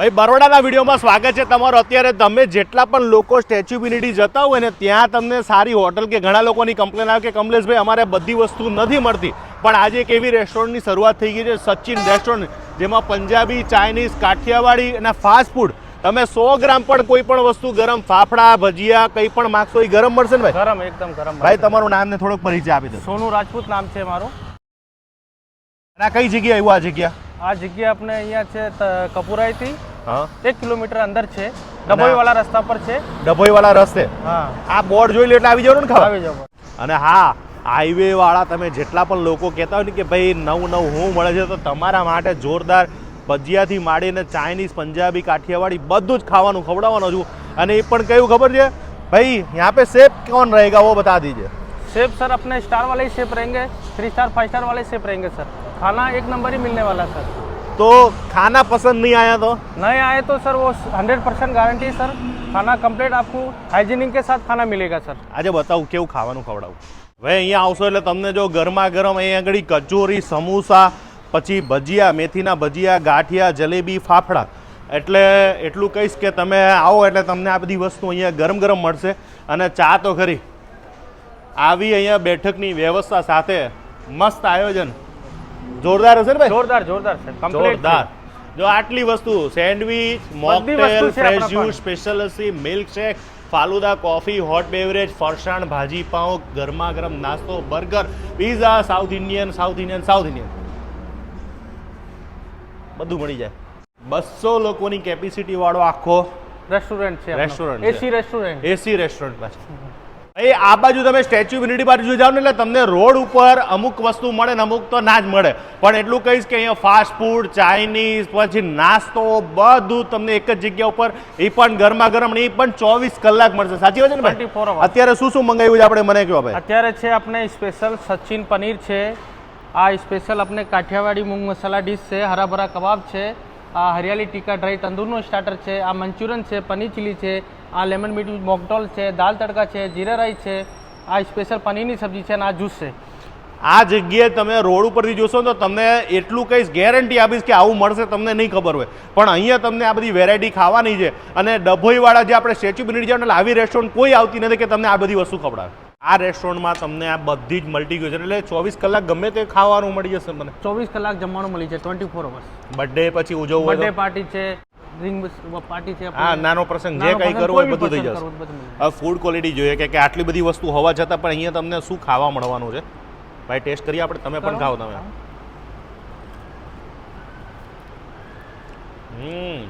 ભાઈ બરોડાના વિડીયોમાં સ્વાગત છે તમારું. અત્યારે તમે જેટલા પણ લોકો સ્ટેચ્યુ યુનિટી જતા હોય ને ત્યાં તમને સારી હોટલ કે ઘણા લોકોની કમ્પ્લેન આવે કે કમલેશભાઈ અમારે બધી વસ્તુ નથી મળતી. પણ આજે એક એવી રેસ્ટોરન્ટની શરૂઆત થઈ ગઈ છે સચિન રેસ્ટોરન્ટ જેમાં પંજાબી ચાઇનીઝ કાઠિયાવાડી અને ફાસ્ટ ફૂડ તમે સો ગ્રામ પણ કોઈ પણ વસ્તુ ગરમ ફાફડા ભજીયા કંઈ પણ માગશો એ ગરમ મળશે ને ભાઈ? ગરમ એકદમ ગરમ ભાઈ તમારું નામ ને થોડોક પરિચય આપી દો. સોનુ રાજપૂત નામ છે મારું. અને આ કઈ જગ્યા આવ્યું આ જગ્યા? આ જગ્યા આપણે અહીંયા છે કપુરાઈથી. હા એક કિલોમીટર અંદર છે ડભોઈવાળા રસ્તા પર છે ડભોઈવાળા રસ્તે હા આ બોર્ડ જોઈ લો એટલે આવી જવાનું ને ખાવા આવી જાવ અને હા હાઈવે વાળા તમે જેટલા પણ લોકો કહેતા હોય ને કે ભાઈ નવું નવું હું મળે છે તો તમારા માટે જોરદાર ભજીયાથી માંડીને ચાઇનીઝ પંજાબી કાઠિયાવાડી બધું જ ખાવાનું ખવડાવવાનું છું અને એ પણ કયું ખબર છે ભાઈ यहाँ पे सेफ कौन रहेगा वो बता दीजिए सेब सर अपने स्टार वाले ही सेब रहेंगे थ्री स्टार फाइव स्टार वाले सेब रहेंगे सर खाना एक नंबर ही मिलने वाला सर तो खाना पसंद नहीं आया तो नहीं आए तो सर वो हंड्रेड परसेंट गारंटी है सर खाना कंप्लीट आपको हाइजीनिक के साथ खाना मिलेगा सर આજે બતાવું કેવું ખાવાનું ખવડાવું હવે અહીંયા આવશો એટલે તમને જો ગરમા ગરમ અહીંયા આગળ કચોરી સમોસા પછી ભજીયા મેથીના ભજીયા ગાંઠિયા જલેબી ફાફડા એટલે એટલું કહીશ કે તમે આવો એટલે તમને આ બધી વસ્તુ અહીંયા ગરમ ગરમ મળશે અને ચા તો ખરી આવી અહીંયા બેઠકની વ્યવસ્થા સાથે મસ્ત આયોજન જોરદાર હશે ને ભાઈ? જોરદાર જોરદાર જોરદાર. જો આટલી વસ્તુ sandwich mocktail fresh juice special lassi milkshake falooda coffee hot beverage ફરસાણ ભાજી પાઉં ગરમા ગરમ નાસ્તો burger pizza south Indian south Indian south Indian. બધું મળી જાય. બસો લોકોની કેપેસિટી વાળો આખો રેસ્ટોરન્ટ છે restaurant AC restaurant AC restaurant પાછું એ આ બાજુ તમે સ્ટેચ્યુ ઓફ યુનિટી બાજુ જાઓ ને એટલે તમને રોડ ઉપર અમુક વસ્તુ મળે ને અમુક તો ના જ મળે. પણ એટલું કહીશ કે અહીંયા ફાસ્ટ ફૂડ ચાઇનીઝ પછી નાસ્તો બધું તમને એક જ જગ્યા ઉપર એ પણ ગરમા ગરમ એ પણ ચોવીસ કલાક મળશે. સાચી વાત છે ને ભાઈ? 24 અત્યારે શું શું મંગાવ્યું છે આપણે? મને કહો ભાઈ? અત્યારે છે આપણે સ્પેશિયલ સચિન પનીર છે આ સ્પેશિયલ આપણે કાઠિયાવાડી મૂંગ મસાલા ડીશ છે હરાભરા કબાબ છે આ હરિયાળી ટીકા ડ્રાય તંદૂરનું સ્ટાર્ટર છે આ મંચુરિયન છે પનીર ચીલી છે આ લેમન મીટ મોકટોલ છે દાલ તડકા છે જીરા રાઈસ છે આ સ્પેશિયલ પનીરની સબ્જી છે અને આ જ્યુસ છે. આ જગ્યાએ તમે રોડ ઉપરથી જોશો તો તમને એટલું કહીશ ગેરંટી આપીશ કે આવું મળશે તમને નહીં ખબર હોય. પણ અહીંયા તમને આ બધી વેરાયટી ખાવાની છે અને ડભોઈવાળા જે આપણે સ્ટેચ્યુ બની જાય એટલે આવી રેસ્ટોરન્ટ કોઈ આવતી નથી કે તમને આ બધી વસ્તુ ખવડાવે. આ રેસ્ટોરન્ટમાં તમને આ બધી જ મલ્ટી ગયું છે એટલે ચોવીસ કલાક ગમે તે ખાવાનું મળી જશે મને. ચોવીસ કલાક જમવાનું મળી જશે ટ્વેન્ટી ફોર અવર્સ બર્થડે પછી ઉજવવું બર્થડે પાર્ટી છે. રિંગ પાર્ટી છે હા નાનો પ્રસંગ જે કંઈ કરવું હોય બધું થઈ જશે. હવે ફૂડ ક્વોલિટી જોઈએ કે કે આટલી બધી વસ્તુ હોવા છતાં પણ અહીંયા તમને શું ખાવા મળવાનું છે? ભાઈ ટેસ્ટ કરીએ આપણે તમે પણ ખાવ ખાઓ તમે. હમ.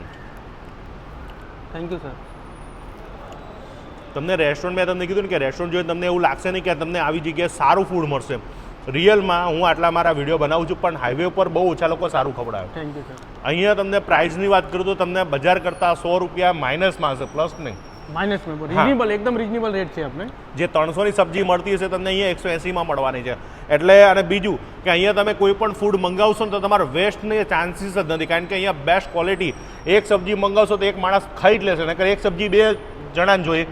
થેન્ક યુ સર તમને રેસ્ટોરન્ટ મેં તમને કીધું ને કે રેસ્ટોરન્ટ જોઈએ તમને એવું લાગશે નહીં કે તમને આવી જગ્યાએ સારું ફૂડ મળશે. રિયલમાં હું આટલા મારા વીડિયો બનાવું છું પણ હાઈવે ઉપર બહુ ઓછા લોકો સારું ખવડાવે. અહીંયા તમને પ્રાઇસની વાત કરું તો તમને બજાર કરતાં સો રૂપિયા માઇનસમાં હશે પ્લસ નહીં. માઇનસમાં રિઝનેબલ એકદમ રિઝનેબલ રેટ છે આપણે જે ત્રણસોની સબ્જી મળતી હશે તમને અહીંયા એકસો એંસીમાં મળવાની છે. એટલે અને બીજું કે અહીંયા તમે કોઈ પણ ફૂડ મંગાવશો ને તો તમારો વેસ્ટને ચાન્સીસ જ નથી કારણ કે અહીંયા બેસ્ટ ક્વોલિટી એક સબ્જી મંગાવશો તો એક માણસ ખાઈ જ લેશે નકર એક સબ્જી બે જણાને જોઈએ.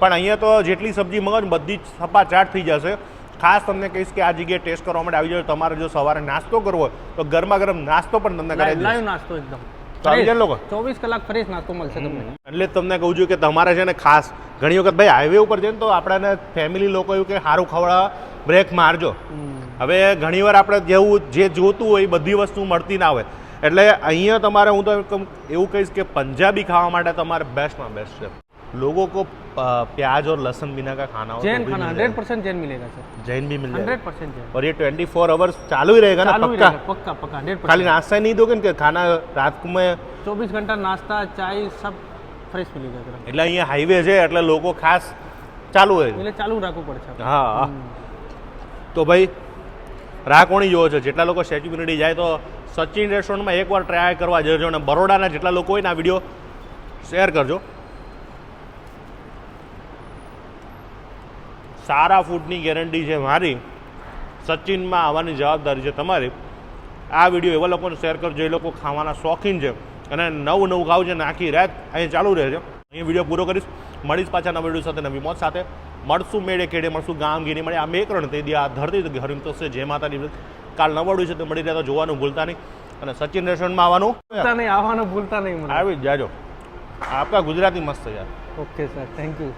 પણ અહીંયા તો જેટલી સબ્જી મંગાવો બધી જ સપાચાટ થઈ જશે. ખાસ તમને કહીશ કે આ જગ્યાએ ટેસ્ટ કરવા માટે આવી જાવ તમારે જો સવારે નાસ્તો કરવો હોય તો ગરમા ગરમ નાસ્તો પણ તમને કરાવી લાઈવ નાસ્તો એકદમ. જાય ચોવીસ કલાક ફ્રેશ નાસ્તો મળશે તમને. એટલે તમને કહું છું કે તમારે છે ને ખાસ ઘણી વખત ભાઈ હાઈવે ઉપર છે ને તો આપણાને ફેમિલી લોકો એવું કે સારું ખવડાવવા બ્રેક મારજો. હવે ઘણીવાર આપણે જેવું જે જોતું હોય એ બધી વસ્તુ મળતી ના હોય. એટલે અહીંયા તમારે હું તો એવું કહીશ કે પંજાબી ખાવા માટે તમારે બેસ્ટમાં બેસ્ટ છે. लोगों को अ, प्याज और लहसुन बिना का खाना हो जैन तो भी खाना मिल हंड्रेड जाएगा। परसेंट जैन मिलेगा सर जैन भी मिल हंड्रेड जाएगा परसेंट जैन और ये ट्वेंटी फोर आवर्स चालू ही रहेगा ना चालू ही पक्का रहेगा, पक्का पक्का हंड्रेड खाली परसेंट नाश्ता ही नहीं दोगे ने कि खाना रात में चौबीस घंटा नाश्ता चाय सब फ्रेश मिलेगा एकदम એટલે અહીંયા હાઈવે છે એટલે લોકો ખાસ ચાલુ હોય એટલે ચાલુ રાખવું પડશે આપણે. હા હા. તો ભાઈ રાહ કોણી જોવો છે જેટલા લોકો સ્ટેચ્યુ ઓફ યુનિટી જાય તો સચિન રેસ્ટોરન્ટમાં એકવાર ટ્રાય કરવા જજો અને બરોડાના જેટલા લોકો હોય ને આ વિડીયો શેર કરજો સારા ફૂડની ગેરંટી છે મારી સચિનમાં આવવાની જવાબદારી છે તમારી. આ વીડિયો એવા લોકોને શેર કરજો એ લોકો ખાવાના શોખીન છે અને નવું નવું ખાવું છે ને આખી રાત અહીં ચાલુ રહે છે. અહીં વીડિયો પૂરો કરીશ. મળીશ પાછા નવા વીડિયો સાથે નવી મોત સાથે. મળશું મેળે કેડે મળશું ગામ ગીરી મળે આ મેકરણ તે દી આ ધરતી હરિમ તો છે જે માતાની કાલ નવડું છે તો મળી રહ્યા તો જોવાનું ભૂલતા નહીં. અને સચિન રેસ્ટોરન્ટમાં આવવાનું? નહીં આવવાનું ભૂલતા નહીં આવી જ જાજો. આપકા ગુજરાતી મસ્ત છે યાર. Okay sir thank you